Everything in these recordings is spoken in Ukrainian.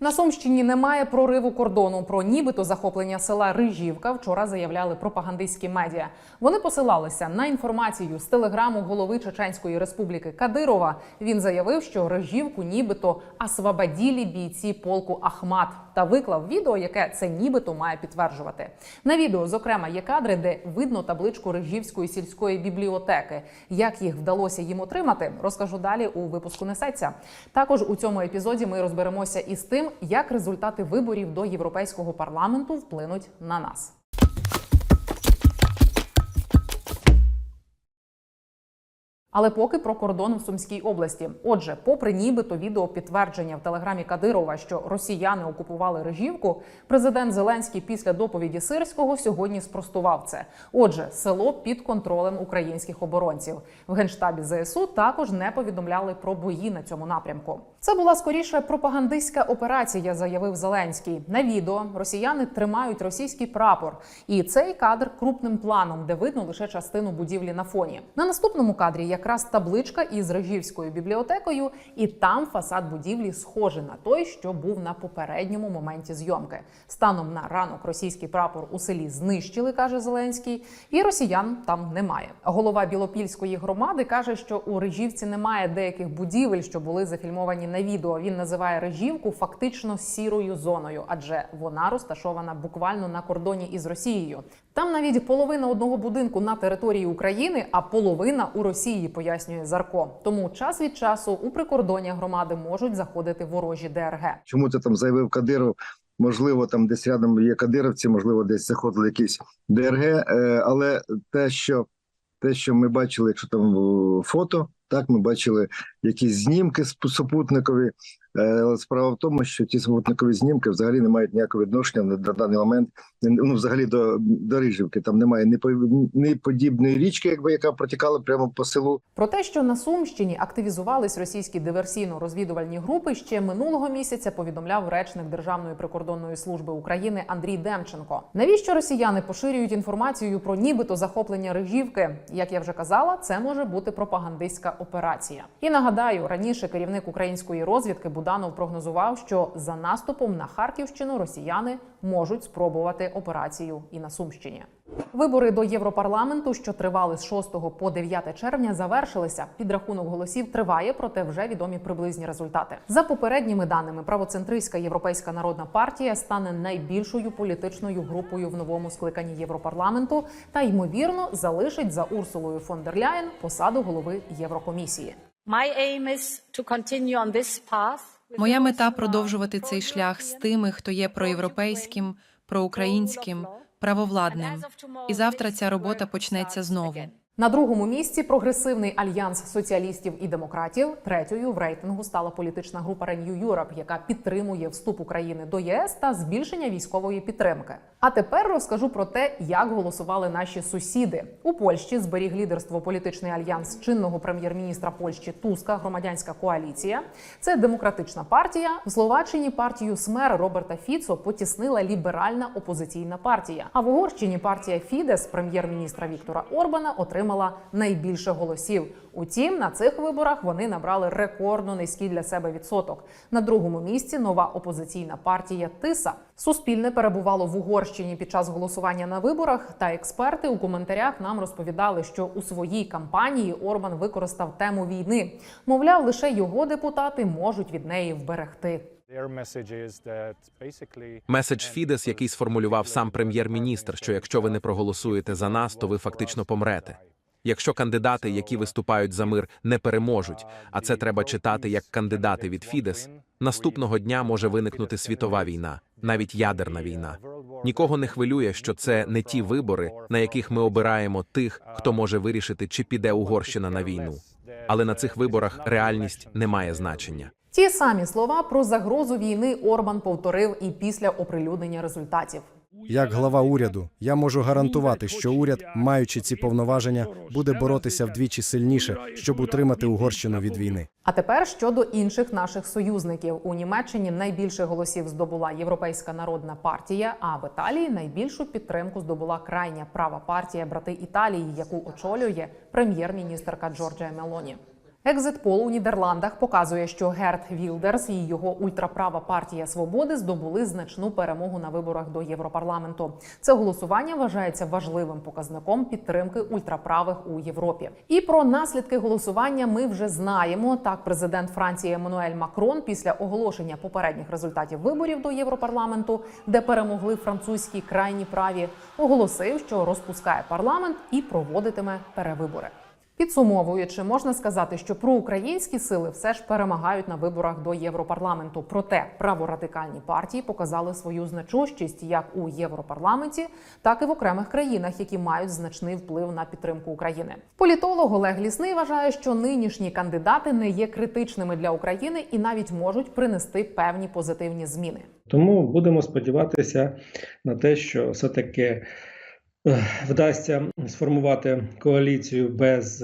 На Сумщині немає прориву кордону. Про нібито захоплення села Рижівка вчора заявляли пропагандистські медіа. Вони посилалися на інформацію з телеграму голови Чеченської республіки Кадирова. Він заявив, що Рижівку нібито освободілі бійці полку Ахмат та виклав відео, яке це нібито має підтверджувати. На відео, зокрема, є кадри, де видно табличку Рижівської сільської бібліотеки. Як їх вдалося їм отримати, розкажу далі у випуску несеться. Також у цьому епізоді ми розберемося із тим, як результати виборів до європейського парламенту вплинуть на нас. Але поки про кордон в Сумській області. Отже, попри нібито відео підтвердження в телеграмі Кадирова, що росіяни окупували Режівку, президент Зеленський після доповіді Сирського сьогодні спростував це. Отже, село під контролем українських оборонців в генштабі ЗСУ також не повідомляли про бої на цьому напрямку. Це була скоріше пропагандистська операція, заявив Зеленський. На відео росіяни тримають російський прапор, і цей кадр крупним планом, де видно лише частину будівлі на фоні. На наступному кадрі якраз табличка із Режівською бібліотекою, і там фасад будівлі схожий на той, що був на попередньому моменті зйомки. Станом на ранок російський прапор у селі знищили, каже Зеленський, і росіян там немає. Голова Білопільської громади каже, що у Режівці немає деяких будівель, що були зафільмовані на відео. Він називає Режівку фактично сірою зоною, адже вона розташована буквально на кордоні із Росією. Там навіть половина одного будинку на території України, а половина у Росії, пояснює Зарко. Тому час від часу у прикордоння громади можуть заходити ворожі ДРГ. Чому це там заявив Кадиров? Можливо, там десь рядом є кадировці, можливо, десь заходили якісь ДРГ. е, Але те, що те, що ми бачили, якщо там е, фото, так ми бачили якісь знімки з супутникові. Е, справа в тому, що ті супутникові знімки взагалі не мають ніякого відношення на, даний момент. Ну, взагалі до, до Рижівки. Там немає ні, подібної річки, якби яка протікала прямо по селу. Про те, що на Сумщині активізувались російські диверсійно-розвідувальні групи, ще минулого місяця повідомляв речник Державної прикордонної служби України Андрій Демченко. Навіщо росіяни поширюють інформацію про нібито захоплення Рижівки? Як я вже казала, це може бути пропагандистська операція. І нагадаю, раніше керівник української розвідки Буданов прогнозував, що за наступом на Харківщину росіяни можуть спробувати операцію і на Сумщині. Вибори до Європарламенту, що тривали з 6 по 9 червня, завершилися. Підрахунок голосів триває, проте вже відомі приблизні результати. За попередніми даними, правоцентристська європейська народна партія стане найбільшою політичною групою в новому скликанні Європарламенту та ймовірно залишить за Урсулою фон дер Ляєн посаду голови Єврокомісії. My aim is to continue on this path. Моя мета продовжувати цей шлях з тими, хто є проєвропейським, проукраїнським, правовладним. І завтра ця робота почнеться знову. На другому місці прогресивний альянс соціалістів і демократів. Третьою в рейтингу стала політична група Renew Europe, яка підтримує вступ України до ЄС та збільшення військової підтримки. А тепер розкажу про те, як голосували наші сусіди у Польщі. Зберіг лідерство політичний альянс чинного прем'єр-міністра Польщі Туска, громадянська коаліція. Це демократична партія. В Словаччині партію СМЕР Роберта Фіцо потіснила ліберальна опозиційна партія. А в Угорщині партія Фідес прем'єр-міністра Віктора Орбана отримала найбільше голосів. Утім, на цих виборах вони набрали рекордно низький для себе відсоток. На другому місці нова опозиційна партія Тиса. Суспільне перебувало в Угорщині під час голосування на виборах. Та експерти у коментарях нам розповідали, що у своїй кампанії Орбан використав тему війни. Мовляв, лише його депутати можуть від неї вберегти. Меседж Фідес, який сформулював сам прем'єр-міністр, що якщо ви не проголосуєте за нас, то ви фактично помрете. Якщо кандидати, які виступають за мир, не переможуть, а це треба читати як кандидати від Фідес, наступного дня може виникнути світова війна, навіть ядерна війна. Нікого не хвилює, що це не ті вибори, на яких ми обираємо тих, хто може вирішити, чи піде Угорщина на війну. Але на цих виборах реальність не має значення. Ті самі слова про загрозу війни Орбан повторив і після оприлюднення результатів. Як глава уряду, я можу гарантувати, що уряд, маючи ці повноваження, буде боротися вдвічі сильніше, щоб утримати Угорщину від війни. А тепер щодо інших наших союзників у Німеччині найбільше голосів здобула Європейська народна партія. А в Італії найбільшу підтримку здобула крайня права партія брати Італії, яку очолює прем'єр-міністерка Джорджія Мелоні. Екзит-пол у Нідерландах показує, що Герт Вілдерс і його ультраправа партія свободи здобули значну перемогу на виборах до Європарламенту. Це голосування вважається важливим показником підтримки ультраправих у Європі. І про наслідки голосування ми вже знаємо. Так, президент Франції Еммануель Макрон після оголошення попередніх результатів виборів до Європарламенту, де перемогли французькі крайні праві, оголосив, що розпускає парламент і проводитиме перевибори. Підсумовуючи, можна сказати, що проукраїнські сили все ж перемагають на виборах до Європарламенту. Проте праворадикальні партії показали свою значущість як у Європарламенті, так і в окремих країнах, які мають значний вплив на підтримку України. Політолог Олег Лісний вважає, що нинішні кандидати не є критичними для України і навіть можуть принести певні позитивні зміни. Тому будемо сподіватися на те, що все-таки е, вдасться сформувати коаліцію без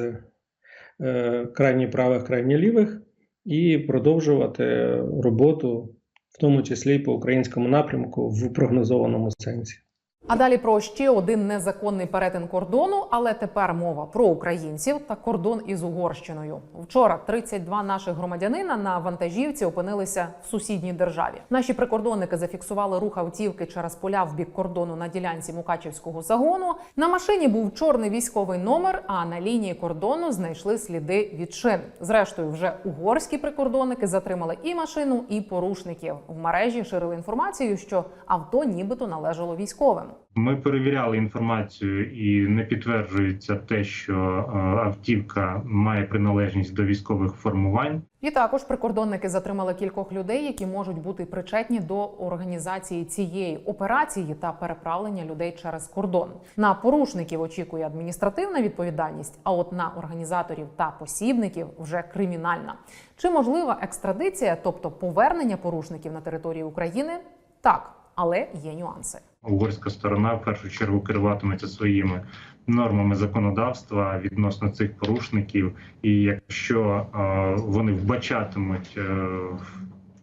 е, крайні правих, крайні лівих і продовжувати роботу, в тому числі по українському напрямку в прогнозованому сенсі. А далі про ще один незаконний перетин кордону, але тепер мова про українців та кордон із Угорщиною. Вчора 32 наших громадянина на вантажівці опинилися в сусідній державі. Наші прикордонники зафіксували рух автівки через поля в бік кордону на ділянці Мукачівського загону. На машині був чорний військовий номер. А на лінії кордону знайшли сліди від шин. Зрештою, вже угорські прикордонники затримали і машину, і порушників. В мережі ширили інформацію, що авто нібито належало військовим. Ми перевіряли інформацію, і не підтверджується те, що е, автівка має приналежність до військових формувань. І також прикордонники затримали кількох людей, які можуть бути причетні до організації цієї операції та переправлення людей через кордон. На порушників очікує адміністративна відповідальність, а от на організаторів та посібників вже кримінальна. Чи можлива екстрадиція, тобто повернення порушників на територію України? Так, але є нюанси. Угорська сторона в першу чергу керуватиметься своїми нормами законодавства відносно цих порушників. І якщо е, вони вбачатимуть, е,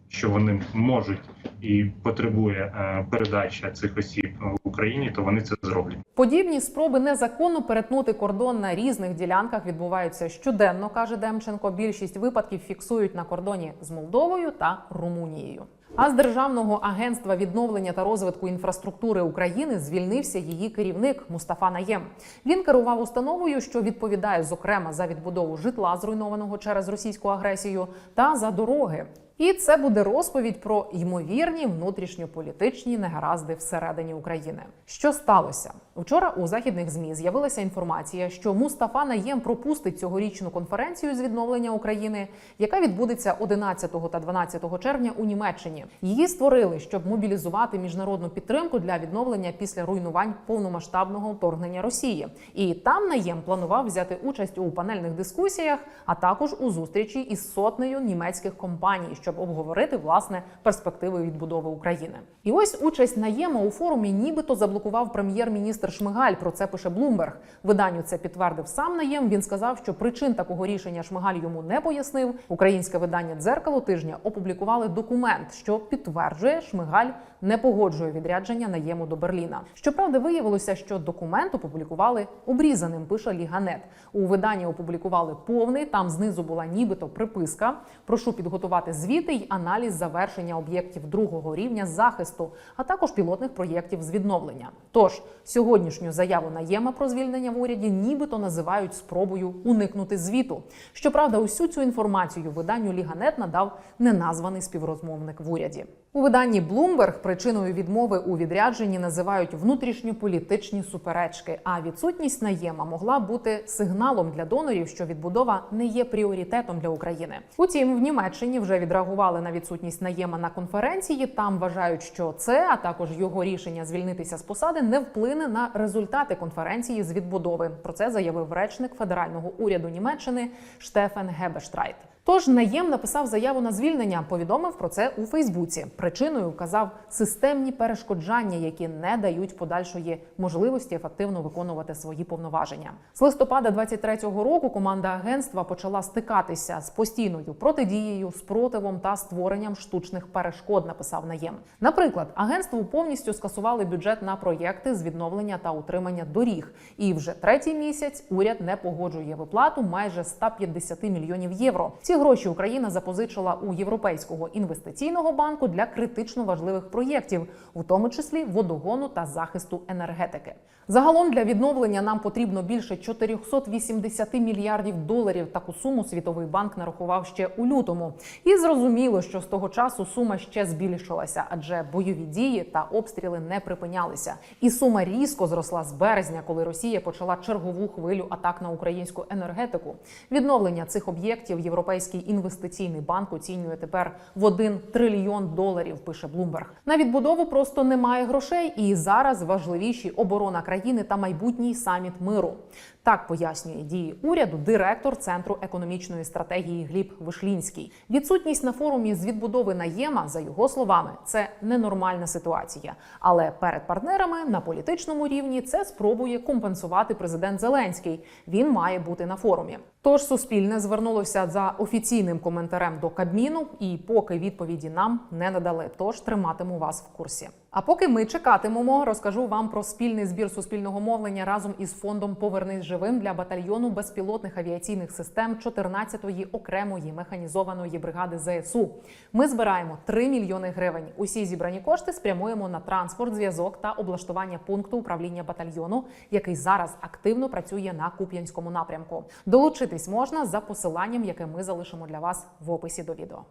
що вони можуть і потребує е, передача цих осіб в Україні, то вони це зроблять. Подібні спроби незаконно перетнути кордон на різних ділянках відбуваються щоденно, каже Демченко. Більшість випадків фіксують на кордоні з Молдовою та Румунією. А з державного агентства відновлення та розвитку інфраструктури України звільнився її керівник Мустафа Наєм. Він керував установою, що відповідає зокрема за відбудову житла, зруйнованого через російську агресію, та за дороги. І це буде розповідь про ймовірні внутрішньополітичні негаразди всередині України. Що сталося вчора? У західних змі з'явилася інформація, що Мустафа Наєм пропустить цьогорічну конференцію з відновлення України, яка відбудеться 11 та 12 червня у Німеччині. Її створили, щоб мобілізувати міжнародну підтримку для відновлення після руйнувань повномасштабного вторгнення Росії. І там Наєм планував взяти участь у панельних дискусіях, а також у зустрічі із сотнею німецьких компаній, щоб обговорити власне перспективи відбудови України. І ось участь Наєма у форумі, нібито заблокував прем'єр-міністр Шмигаль. Про це пише Блумберг. Виданню це підтвердив сам Наєм. Він сказав, що причин такого рішення Шмигаль йому не пояснив. Українське видання дзеркало тижня опублікували документ, що підтверджує, Шмигаль не погоджує відрядження Наєму до Берліна. Щоправда, виявилося, що документ опублікували обрізаним. Пише Ліганет. У виданні опублікували повний. Там знизу була нібито приписка. Прошу підготувати звіти й аналіз завершення об'єктів другого рівня захисту, а також пілотних проєктів з відновлення. Тож сьогоднішню заяву Наєма про звільнення в уряді нібито називають спробою уникнути звіту. Щоправда, усю цю інформацію виданню Ліганет надав неназваний співрозмовник в уряді. У виданні Bloomberg причиною відмови у відрядженні називають внутрішньополітичні суперечки. А відсутність наєма могла бути сигналом для донорів, що відбудова не є пріоритетом для України. Утім, в Німеччині вже відреагували на відсутність наєма на конференції. Там вважають, що це, а також його рішення звільнитися з посади, не вплине на результати конференції з відбудови. Про це заявив речник федерального уряду Німеччини Штефен Гебештрайт. Тож наєм написав заяву на звільнення, повідомив про це у Фейсбуці. Причиною вказав системні перешкоджання, які не дають подальшої можливості ефективно виконувати свої повноваження. З листопада 23-го року команда агентства почала стикатися з постійною протидією, спротивом та створенням штучних перешкод. Написав наєм. Наприклад, агентству повністю скасували бюджет на проєкти з відновлення та утримання доріг. І вже третій місяць уряд не погоджує виплату майже 150 мільйонів євро. Ці гроші Україна запозичила у Європейського інвестиційного банку для критично важливих проєктів, у тому числі водогону та захисту енергетики. Загалом для відновлення нам потрібно більше 480 мільярдів доларів. Таку суму Світовий банк нарахував ще у лютому. І зрозуміло, що з того часу сума ще збільшилася, адже бойові дії та обстріли не припинялися. І сума різко зросла з березня, коли Росія почала чергову хвилю атак на українську енергетику. Відновлення цих об'єктів Європейський інвестиційний банк оцінює тепер в 1 трильйон доларів. Пише Блумберг. На відбудову просто немає грошей, і зараз важливіші оборона країни та майбутній саміт миру. Так пояснює дії уряду директор центру економічної стратегії Гліб Вишлінський. Відсутність на форумі з відбудови наєма, за його словами, це ненормальна ситуація. Але перед партнерами на політичному рівні це спробує компенсувати президент Зеленський. Він має бути на форумі. Тож Суспільне звернулося за офіційним коментарем до Кабміну, і поки відповіді нам не надали. Тож триматиму вас в курсі. А поки ми чекатимемо, розкажу вам про спільний збір суспільного мовлення разом із фондом Повернись живим для батальйону безпілотних авіаційних систем 14-ї окремої механізованої бригади ЗСУ. Ми збираємо 3 мільйони гривень. Усі зібрані кошти спрямуємо на транспорт, зв'язок та облаштування пункту управління батальйону, який зараз активно працює на Куп'янському напрямку. Долучитись можна за посиланням, яке ми залишимо для вас в описі до відео.